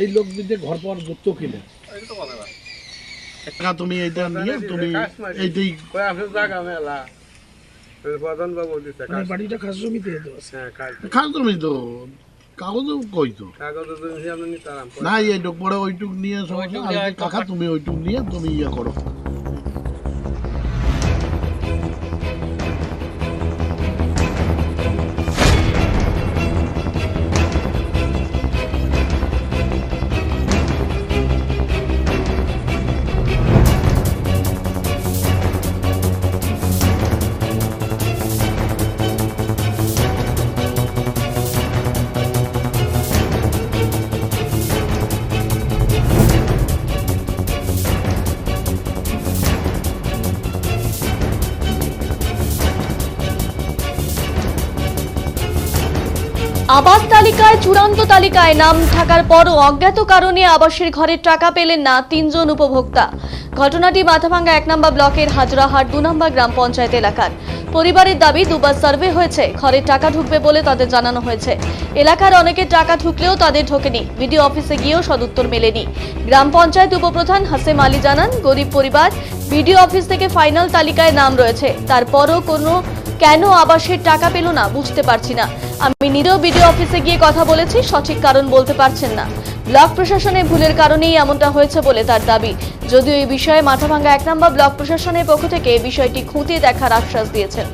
এই লোক যদি ঘর পর যুক্ত কিনে? টাকা তুমি এইটা নিয়ে তুমি এইটাই জায়গা মেলা। প্রধান বাবু দিচ্ছে মানে বাড়িটা খাস জমিতে তো আছে। হ্যাঁ কাজ। খাস জমি তো। কাগজও কই তো? না এইটুক পরে ওইটুক নিয়ে সমস্যা কাকা তুমি ওইটুক নিয়ে তুমি ইয়ে করো। আবাস তালিকায়, চূড়ান্ত তালিকায় নাম থাকার পরও অজ্ঞাত কারণে আবাসের ঘরের টাকা পেলেন না তিনজন উপভোক্তা। ঘটনাটি মাথাভাঙ্গা এক নম্বর ব্লকের হাজরাহাট দু নম্বর গ্রাম পঞ্চায়েত এলাকার। পরিবারের দাবি, দুবার সার্ভে হয়েছে ঘরের টাকা ঢুকবে বলে তাদের জানানো হয়েছে। এলাকার অনেকের টাকা ঢুকলেও তাদের ঢোকেনি বিডিও অফিসে গিয়েও সদুত্তর মেলেনি। গ্রাম পঞ্চায়েত উপপ্রধান হাসেম আলী জানান, গরিব পরিবার বিডিও অফিস থেকে ফাইনাল তালিকায় নাম রয়েছে, তারপরও কোনো কেন আবাসের টাকা পেল না বুঝতে পারছি না। আমি নিজেও বিডিও অফিসে গিয়ে কথা বলেছি, সঠিক কারণ বলতে পারছেন না। ব্লক প্রশাসনের ভুলের কারণেই এমনটা হয়েছে বলে তার দাবি। যদিও এই বিষয়ে মাথাভাঙ্গা এক নম্বর ব্লক প্রশাসনের পক্ষ থেকে বিষয়টি খুঁটিয়ে দেখার আশ্বাস দিয়েছেন।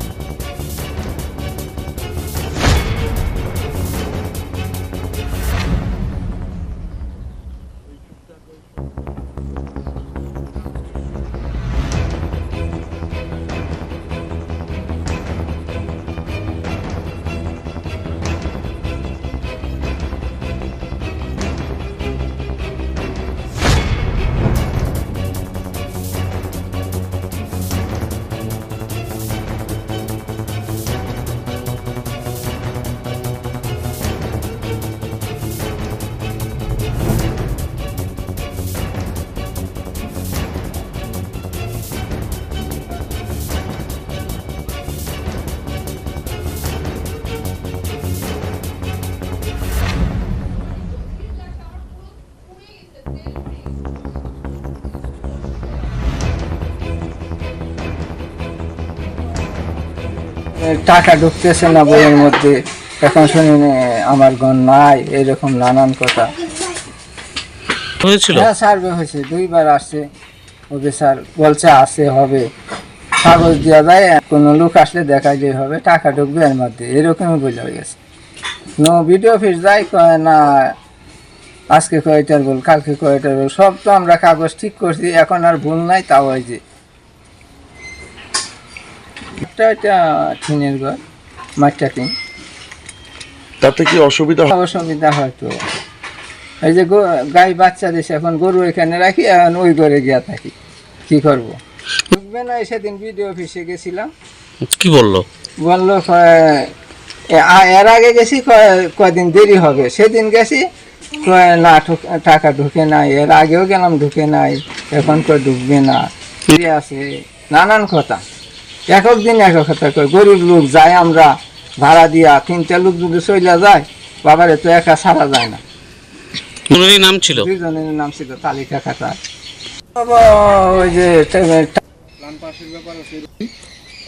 টাকা ঢুকতেছে না বইয়ের মধ্যে। এখন শুনি আমার গণ নাই। এরকম নানান কথা। হয়েছিল? হ্যাঁ সার্ভে হয়েছে। দুইবার আসছে। ওকে স্যার বলছে আসে হবে। কাগজ দেওয়া যায় কোনো লোক আসলে দেখা যে হবে টাকা ঢুকবে এর মধ্যে। এরকমই বোঝা হয়ে গেছে। নো ভিডিও অফিস যাই কয় না আজকে কয়টার বল কালকে কয়টার বল? সব তো আমরা কাগজ ঠিক করছি এখন আর ভুল নাই তাও যে। একটা এটা টিনের ঘর মাঠটা টিন তাতে কি অসুবিধা হয়? অসুবিধা হয়তো এই যে গাই বাচ্চা দিছে এখন গরু এখানে রাখি এখন ওই ঘরে গিয়া থাকি। কি করব? ঢুকবে না সেদিন বিডিও অফিসে গেছিলাম। কি বলল? বলল এর আগে গেছি কয়দিন দেরি হবে। সেদিন গেছি না টাকা ঢুকে নাই এর আগেও গেলাম ঢুকে নাই এখন কয় ঢুকবে না। কি আছে নানান কথা। একক দিন একক কথা কয় গরিব লোক যায় আমরা ভাড়া দিয়া তিনটা লোক যদি চইলা যায় বাবারে তো একা ছাড়া যায় না। নাম ছিল? দুজনের নাম ছিল তালিকা খাতা। ওই যে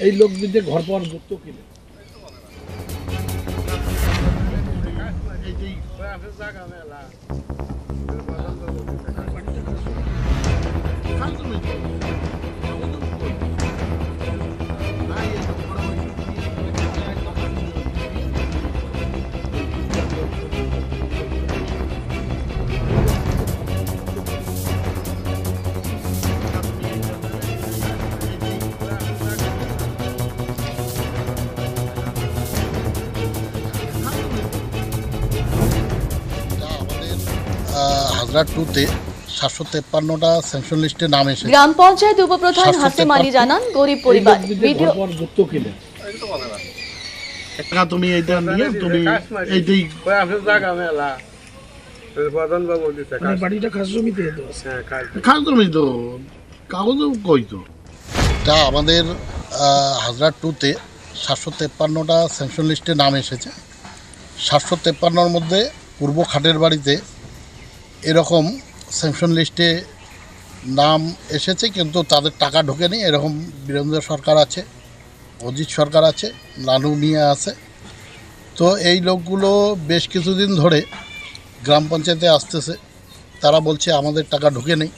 এই লোক যদি ঘর পাওয়ার যুক্ত কিনে। জায়গা মেলা হাজরা টুতে সাতশো তেপ্পান্নটা স্যাংশন লিস্টে নাম এসেছে। গ্রাম পঞ্চায়েত উপপ্রধান হাসেম আলী জানান গরিব পরিবার। ভিডিও টাকা তুমি এইটা নিয়ে তুমি এইটাই মানে বাড়িটা খাস জমিতে তো আছে। হ্যাঁ কাজ। খাস জমি তো কাগজও কই তো? এটা আমাদের হাজরা টুতে সাতশো তেপ্পান্নটা স্যাংশন লিস্টে নাম এসেছে। সাতশো তেপ্পান্নর মধ্যে পূর্ব খাটের বাড়িতে এরকম স্যাংশন লিস্টে নাম এসেছে, কিন্তু তাদের টাকা ঢোকেনি। এরকম বীরেন্দ্র সরকার আছে, অজিত সরকার আছে লালু মিয়া আছে। তো এই লোকগুলো বেশ কিছুদিন ধরে গ্রাম পঞ্চায়েতে আসতেছে। তারা বলছে আমাদের টাকা ঢুকে নেই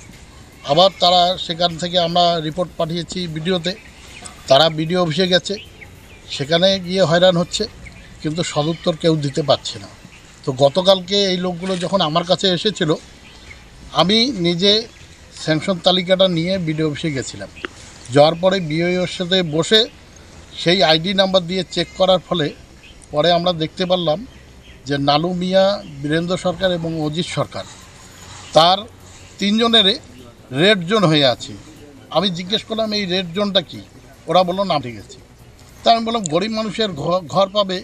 আবার তারা সেখান থেকে আমরা রিপোর্ট পাঠিয়েছি ভিডিওতে। তারা বিডিও অফিসে গেছে। সেখানে গিয়ে হয়রান হচ্ছে, কিন্তু সদুত্তর কেউ দিতে পারছে না। তো গতকালকে এই লোকগুলো যখন আমার কাছে এসেছিল, আমি নিজে স্যাংশন তালিকাটা নিয়ে বিডিও অফিসে গেছিলাম। যাওয়ার পরে বিওর সাথে বসে সেই আইডি নাম্বার দিয়ে চেক করার ফলে পরে আমরা দেখতে পারলাম যে নালু মিয়া, বীরেন্দ্র সরকার এবং অজিত সরকার, তার তিনজনের রেড জোন হয়ে আছে। আমি জিজ্ঞেস করলাম, এই রেড জোনটা কি? ওরা বলল, না, ঠিক আছে। তা আমি বললাম, গরিব মানুষের ঘর পাবে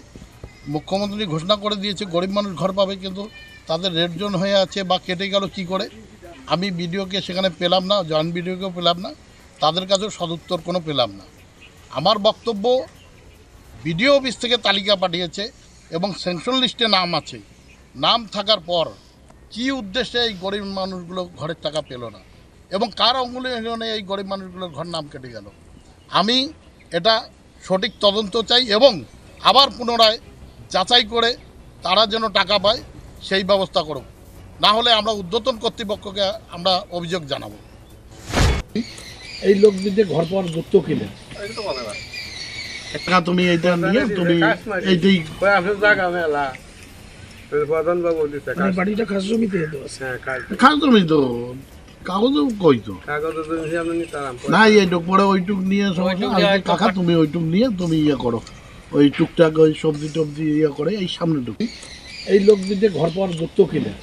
মুখ্যমন্ত্রী ঘোষণা করে দিয়েছে, গরিব মানুষ ঘর পাবে, কিন্তু তাদের রেড জোন হয়ে আছে বা কেটে গেল কি করে? আমি ভিডিওকে সেখানে পেলাম না জয়েন্ট বিডিওকেও পেলাম না, তাদের কাছেও সদুত্তর কোনো পেলাম না। আমার বক্তব্য বিডিও অফিস থেকে তালিকা পাঠিয়েছে এবং সেন্ট্রাল লিস্টে নাম আছে। নাম থাকার পর কী উদ্দেশ্যে এই গরিব মানুষগুলো ঘরের টাকা পেল না? এবং কার অঙ্গুলে এই গরিব মানুষগুলোর ঘর নাম কেটে গেল? আমি এটা সঠিক তদন্ত চাই এবং আবার পুনরায় যাচাই করে তারা যেন টাকা পায় সেই ব্যবস্থা করুক। না হলে আমরা উদ্যতন কর্তৃপক্ষকে আমরা অভিযোগ জানাব। এই লোকদের ঘর পাওয়ার যুক্ত কিনেন টাকা তুমি এইটা নিয়ে তুমি এইটাই মানে বাড়িটা খাস জমিতে দেওয়া আছে। হ্যাঁ কাজ খাস জমি তো। কই না এইটুক পরে ওইটুক নিয়ে সমস্যা কাকা তুমি ওইটুক নিয়ে তুমি ইয়ে করো। ওই টুকটাক ওই সবজি টবজি ইয়ে করে এই সামনে ঢুকি। এই লোক দিতে ঘর পাওয়ার যুক্ত কিনেন